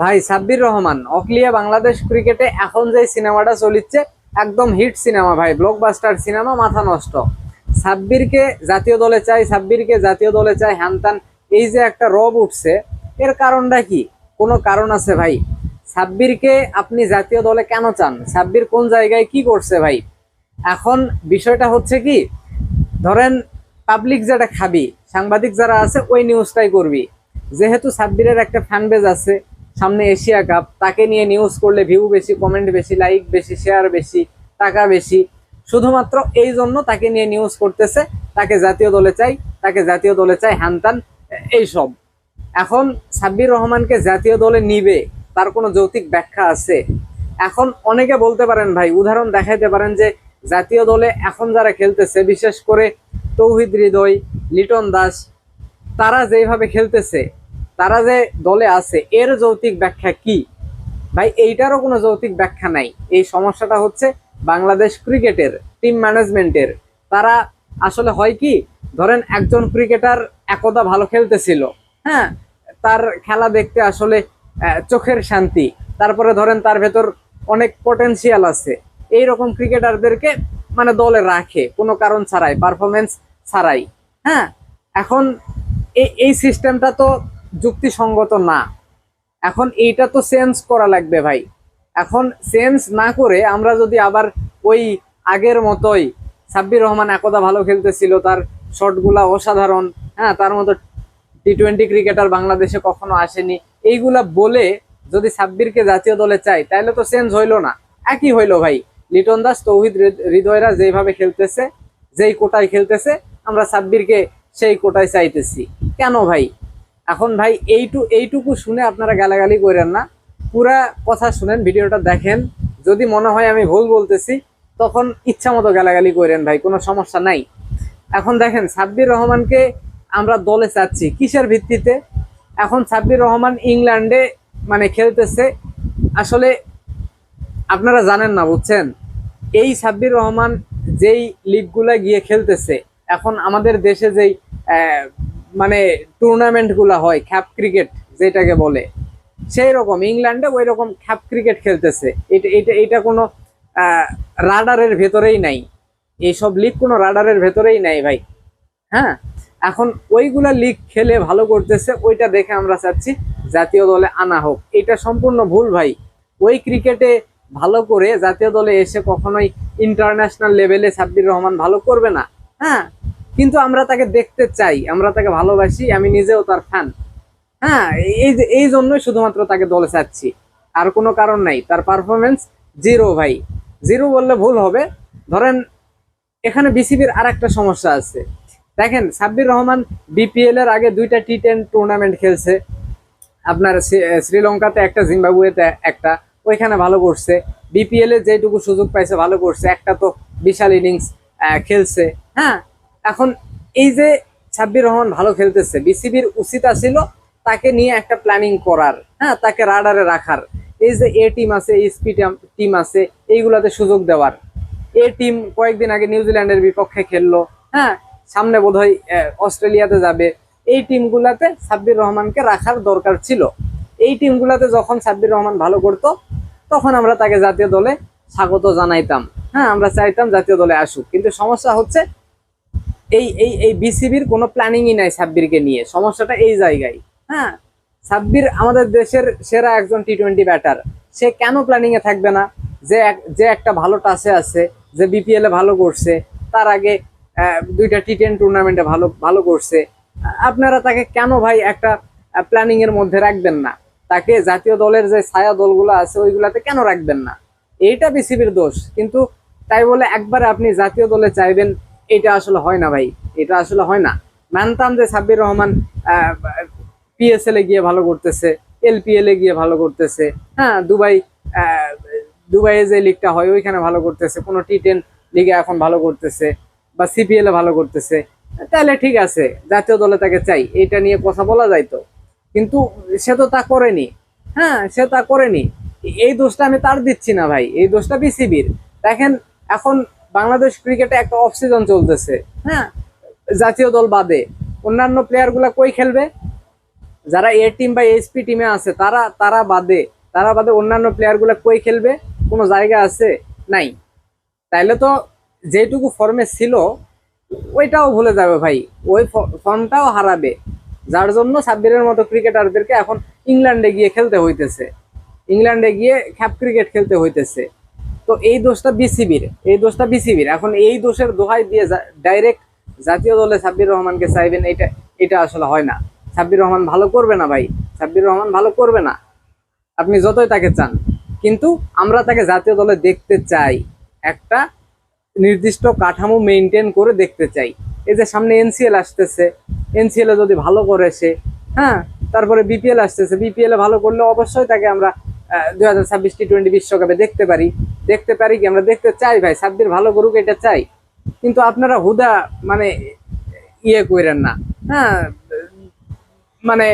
ভাই, সাব্বির রহমান, অকলিয়া বাংলাদেশ ক্রিকেটে এখন যে সিনেমাটা চলিচ্ছে, একদম হিট সিনেমা ভাই ব্লকবাস্টার সিনেমা, মাথা নষ্ট। সাব্বিরকে জাতীয় দলে চাই, সাব্বিরকে জাতীয় দলে চাই হ্যানতান এই যে একটা রব উঠছে, এর কারণটা কি? কোনো কারণ আছে ভাই? সাব্বিরকে আপনি জাতীয় দলে কেন চান? সাব্বির কোন জায়গায় কি করছে ভাই? এখন বিষয়টা হচ্ছে কি, ধরেন পাবলিক যেটা খাবি, সাংবাদিক যারা আছে, ওই নিউজটাই করবি। যেহেতু সাব্বিরের একটা ফ্যান বেজ আছে সামনে এশিয়া কাপ, তাকে নিয়ে নিউজ করলে ভিউ বেশি কমেন্ট বেশি লাইক বেশি শেয়ার বেশি, টাকা বেশি। শুধুমাত্র এই জন্য তাকে নিয়ে নিউজ করতেছে, তাকে জাতীয় দলে চাই, তাকে জাতীয় দলে চাই হ্যানতান এইসব এখন সাব্বির রহমানকে জাতীয় দলে নিবে, তার কোনো যৌতিক ব্যাখ্যা আছে? এখন অনেকে বলতে পারেন ভাই, উদাহরণ দেখাইতে পারেন যে জাতীয় দলে এখন যারা খেলতেছে, বিশেষ করে তৌহিদ হৃদয়, লিটন দাস, তারা যেভাবে খেলতেছে তারা যে দলে আছে, এর যৌতিক ব্যাখ্যা কি? ভাই, এইটারও কোনো যৌতিক ব্যাখ্যা নাই। এই সমস্যাটা হচ্ছে বাংলাদেশ ক্রিকেটের টিম ম্যানেজমেন্টের তারা আসলে হয় কি, ধরেন একজন ক্রিকেটার একদা ভালো খেলতেছিল হ্যাঁ? তার খেলা দেখতে আসলে চোখের শান্তি। তারপরে ধরেন তার ভেতর অনেক পটেনশিয়াল আছে। এই রকম ক্রিকেটারদেরকে মানে দলে রাখে, কোনো কারণ ছাড়াই পারফরমেন্স ছাড়াই হ্যাঁ? এখন এই সিস্টেমটা তো যুক্তিসঙ্গত না। এখন এইটা তো চেঞ্জ করা লাগবে ভাই। এখন চেঞ্জ না করে আমরা যদি আবার ওই আগের মতোই সাব্বির রহমান একদা ভালো খেলতেছিল, তার শটগুলা অসাধারণ হ্যাঁ তার মতো টি টোয়েন্টি ক্রিকেটার বাংলাদেশে কখনো আসেনি, এইগুলা বলে যদি সাব্বিরকে জাতীয় দলে চাই তাহলে তো চেঞ্জ হইল না। একই হইল ভাই। লিটন দাস, তৌহিদ হৃদয়রা যেভাবে খেলতেছে, যেই কোটায় খেলতেছে, আমরা সাব্বিরকে সেই কোটায় চাইতেছি। কেন ভাই? এখন ভাই এইটু, এইটুকু শুনে আপনারা গালাগালি করেন না। পুরা কথা শুনেন, ভিডিওটা দেখেন। যদি মনে হয় আমি ভুল বলতেছি, তখন ইচ্ছা মতো গালাগালি করেন ভাই, কোনো সমস্যা নাই। এখন দেখেন, সাব্বির রহমানকে আমরা দলে চাচ্ছি। কিসের ভিত্তিতে? এখন সাব্বির রহমান ইংল্যান্ডে মানে খেলতেছে। আসলে আপনারা জানেন না, বুঝছেন? এই সাব্বির রহমান যেই লিগগুলা গিয়ে খেলতেছে, এখন আমাদের দেশে যেই মানে টুর্নামেন্টগুলা হয়, খ্যাপ ক্রিকেট যেটাকে বলে। সেই রকম ইংল্যান্ডে ওই রকম খ্যাপ ক্রিকেট খেলতেছে। এটা এটা এটা কোনো রাডারের ভেতরেই নাই। এইসব লিগ কোনো রাডারের ভেতরেই নাই ভাই। হ্যাঁ? এখন ওইগুলা লিগ খেলে ভালো করতেছে, ওইটা দেখে আমরা চাচ্ছি জাতীয় দলে আনা হোক। এটা সম্পূর্ণ ভুল ভাই। ওই ক্রিকেটে ভালো করে জাতীয় দলে এসে কখনোই ইন্টারন্যাশনাল লেভেলে সাব্বির রহমান ভালো করবে না। হ্যাঁ? কিন্তু আমরা তাকে দেখতে চাই, আমরা তাকে ভালোবাসি, আমি নিজেও তার ফ্যান হ্যাঁ এই যে- এই জন্যই শুধুমাত্র তাকে দলে চাচ্ছি। আর কোনো কারণ নাই, তার পারফরমেন্স জিরো ভাই। জিরো বললে ভুল হবে। ধরেন, এখানে বিসিবির আর একটা সমস্যা আছে। দেখেন, সাব্বির রহমান বিপিএল এর আগে দুইটা টি টেন টুর্নামেন্ট খেলছে। আপনার শ্রীলঙ্কাতে একটা, জিম্বাবুয়েতে একটা, ওইখানে ভালো করছে। বিপিএল এ যেটুকু সুযোগ পাইছে, ভালো করছে। একটা তো বিশাল ইনিংস খেলছে। হ্যাঁ এখন এই যে সাব্বির রহমান ভালো খেলতেছে, বিসিবির উচিত ছিল তাকে নিয়ে একটা প্ল্যানিং করার হ্যাঁ তাকে রাডারে রাখার। এই যে এ টিম আছে এসপি টিম আছে, এইগুলাতে সুযোগ দেওয়ার। এ টিম কয়েকদিন আগে নিউজিল্যান্ডের বিপক্ষে খেললো হ্যাঁ সামনে বোধহয় অস্ট্রেলিয়াতে যাবে। এই টিমগুলাতে সাব্বির রহমানকে রাখার দরকার ছিল। এই টিমগুলাতে যখন সাব্বির রহমান ভালো করতো, তখন আমরা তাকে জাতীয় দলে স্বাগত জানাইতাম। হ্যাঁ আমরা চাইতাম জাতীয় দলে আসুক। কিন্তু সমস্যা হচ্ছে এই এই এই বিসিবির কোনো প্ল্যানিংই নাই সাব্বিরকে নিয়ে। সমস্যাটা এই জায়গায়। হ্যাঁ? সাব্বির আমাদের দেশের সেরা একজন টি টোয়েন্টি ব্যাটার সে কেন প্ল্যানিং এ থাকবে না? যে যে একটা ভালো টাসে আছে, যে বিপিএল ভালো করছে, তার আগে দুইটা টি টেন টুর্নামেন্টে ভালো ভালো করছে। আপনারা তাকে কেন ভাই একটা প্ল্যানিং এর মধ্যে রাখবেন না? তাকে জাতীয় দলের যে ছায়া দলগুলো আছে, ওইগুলাতে কেন রাখবেন না? এইটা বিসিবির দোষ। কিন্তু তাই বলে একবার আপনি জাতীয় দলে চাইবেন এটা আসলে হয় না ভাই, এটা আসলে হয় না। মানতাম যে সাব্বির রহমান পিএসএল এ গিয়ে ভালো করতেছে এলপিএল এ গিয়ে ভালো করতেছে হ্যাঁ দুবাই দুবাইয়ে যে লিগটা হয়, ওইখানে ভালো করতেছে, কোনো টি টেন লিগে এখন ভালো করতেছে বা সিপিএল এ ভালো করতেছে, তাহলে ঠিক আছে, জাতীয় দলে তাকে চাই এটা নিয়ে কথা বলা যায় তো। কিন্তু সে তো তা করেনি হ্যাঁ সে তা করেনি। এই দোষটা আমি তার দিচ্ছি না ভাই, এই দোষটা বিসিবির দেখেন, এখন বাংলাদেশ ক্রিকেটে একটা অফ সিজন চলতেছে। হ্যাঁ। জাতীয় দল বাদে। অন্যান্য প্লেয়ারগুলা কই খেলবে? যারা এ টিম বা এইচপি টিমে আছে তারা তারা বাদে। তারা বাদে অন্যান্য প্লেয়ারগুলা কই খেলবে? কোনো জায়গা আছে? নাই। তাইলে তো যেটুকু ফর্মে ছিল ওইটাও ভুলে যাবে ভাই। ওই ফর্মটাও হারাবে। যার জন্য সাব্বিরের মতো ক্রিকেটারদেরকে এখন ইংল্যান্ডে গিয়ে খেলতে হইতেছে। ইংল্যান্ডে গিয়ে খ্যাপ ক্রিকেট খেলতে হইতেছে। তো এই দোষটা বিসিবির, এই দোষটা বিসিবির। এখন এই দোষের দোহাই দিয়ে ডাইরেক্ট জাতীয় দলে সাব্বির রহমানকে চাইবেন, এটা এটা আসলে হয় না। সাব্বির রহমান ভালো করবে না ভাই, সাব্বির রহমান ভালো করবে না। আপনি যতই তাকে চান। কিন্তু আমরা তাকে জাতীয় দলে দেখতে চাই, একটা নির্দিষ্ট কাঠামো মেনটেন করে দেখতে চাই। এই যে সামনে এনসিএল আসতেছে এনসিএল যদি ভালো করে সে হ্যাঁ তারপরে বিপিএল আসতেছে বিপিএল ভালো করলে অবশ্যই তাকে আমরা দু হাজার ছাব্বিশ টি টোয়েন্টি বিশ্বকাপে দেখতে পারি। দেখতে পারি কি? আমরা দেখতে চাই ভাই, সাব্বির ভালো করুক এটা চাই। কিন্তু আপনারা হুদা মানে ইয়ে করেন না। হ্যাঁ মানে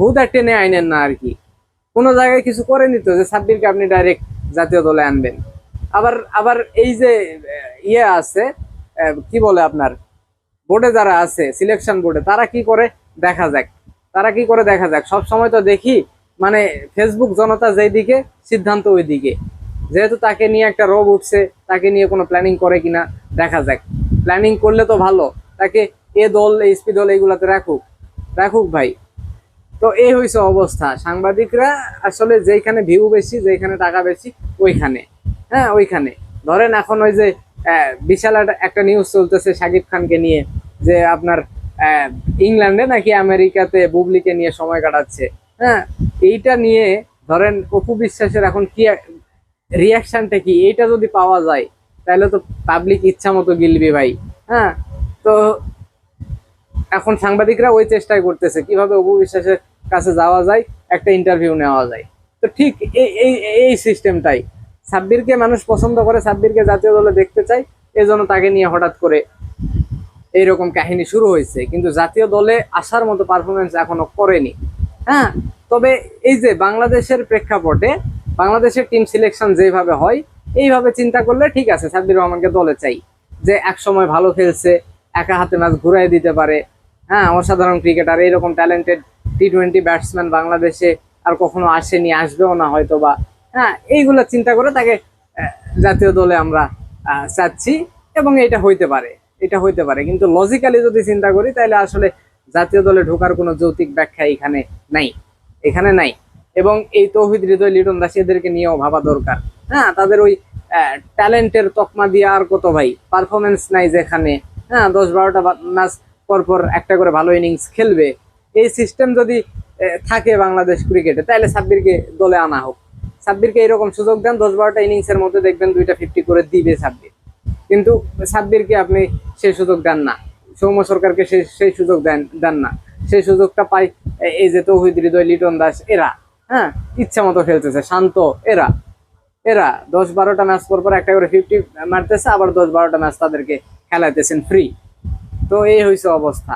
হুদা টেনে আইনেন না আর কি। কোনো জায়গায় কিছু করেনি তো যে সাব্বিরকে আপনি ডাইরেক্ট জাতীয় দলে আনবেন। আবার আবার এই যে ইয়ে আছে কি বলে আপনার? বোর্ডে যারা আছে সিলেকশন বোর্ডে, তারা কি করে? দেখা যাক। তারা কি করে? দেখা যাক। সব সময় তো দেখি মানে ফেসবুক জনতা যেদিকে সিদ্ধান্ত ওই দিকে যেহেতু তাকে নিয়ে একটা রোগ উঠছে, তাকে নিয়ে কোনো প্ল্যানিং করে কিনা, দেখা যাক। প্ল্যানিং করলে তো ভালো। তাকে এ দল এইচপি দল এইগুলাতে রাখুক। রাখুক ভাই। তো এই হয়েছে অবস্থা। সাংবাদিকরা আসলে যেখানে ভিউ বেশি যেখানে টাকা বেশি, ওইখানে। হ্যাঁ ওইখানে। ধরেন এখন ওই যে বিশাল একটা- নিউজ চলতেছে শাকিব খানকে নিয়ে, যে আপনার ইংল্যান্ডে নাকি আমেরিকাতে বুবলিকে নিয়ে সময় কাটাচ্ছে। হ্যাঁ এইটা নিয়ে ধরেন অপু বিশ্বাসের এখন কি রিয়াকশনটা কি? এইটা যদি পাওয়া যায়, তাহলে তো পাবলিক ইচ্ছা মতো গিলবি ভাই হ্যাঁ? তো এখন সাংবাদিকরা ওই চেষ্টাই করতেছে, কীভাবে অপু বিশ্বাসের কাছে যাওয়া যায়, একটা ইন্টারভিউ নেওয়া যায়। তো ঠিক এই এই এই সিস্টেমটাই সাব্বিরকে মানুষ পছন্দ করে, সাব্বিরকে জাতীয় দলে দেখতে চায়, এজন্য তাকে নিয়ে হঠাৎ করে এইরকম কাহিনী শুরু হয়েছে। কিন্তু জাতীয় দলে আসার মতো পারফরমেন্স এখনও করেনি হ্যাঁ? তবে এই যে বাংলাদেশের প্রেক্ষাপটে বাংলাদেশের টিম সিলেকশন যেভাবে হয়, এইভাবে চিন্তা করলে ঠিক আছে, সাব্বির রহমানকে দলে চাই। যে এক সময় ভালো খেলছে, একা হাতে ম্যাচ ঘুরাই দিতে পারে। হ্যাঁ অসাধারণ ক্রিকেটার এরকম ট্যালেন্টেড টি টোয়েন্টি ব্যাটসম্যান বাংলাদেশে আর কখনো আসেনি, আসবেও না হয়তো বা হ্যাঁ এইগুলো চিন্তা করে তাকে জাতীয় দলে আমরা চাচ্ছি এবং এটা হইতে পারে, এটা হইতে পারে। কিন্তু লজিক্যালি যদি চিন্তা করি, তাহলে আসলে জাতীয় দলে ঢোকার কোনো যৌতিক ব্যাখ্যা এখানে নাই। এখানে নাই। এবং এই তৌহিদ হৃদয় লিটন দাস এদেরকে নিয়েও ভাবা দরকার। হ্যাঁ তাদের ওই ট্যালেন্টের তকমা দিয়ে আর কত ভাই? পারফরমেন্স নাই যেখানে হ্যাঁ দশ বারোটা ম্যাচ পর পর একটা করে ভালো ইনিংস খেলবে। এই সিস্টেম যদি থাকে বাংলাদেশ ক্রিকেটে, তাহলে সাব্বিরকে দলে আনা হোক। সাব্বিরকে এরকম সুযোগ দেন দশ বারোটা ইনিংসের মধ্যে দেখবেন দুইটা ফিফটি করে দিবে সাব্বির। কিন্তু সাব্বিরকে আপনি সেই সুযোগ দেন না। সৌম্য সরকারকে সেই সেই সুযোগ দেন দেন না। সেই সুযোগটা পাই এই যে তৌহিদ হৃদয় লিটন দাস এরা। হ্যাঁ ইচ্ছা মতো খেলতেছে, শান্ত, এরা। এরা দশ বারোটা ম্যাচ পর পর একটা করে ফিফটি মারতেছে, আবার দশ বারোটা ম্যাচ তাদেরকে খেলাইতেছেন ফ্রি তো এই হয়েছে অবস্থা।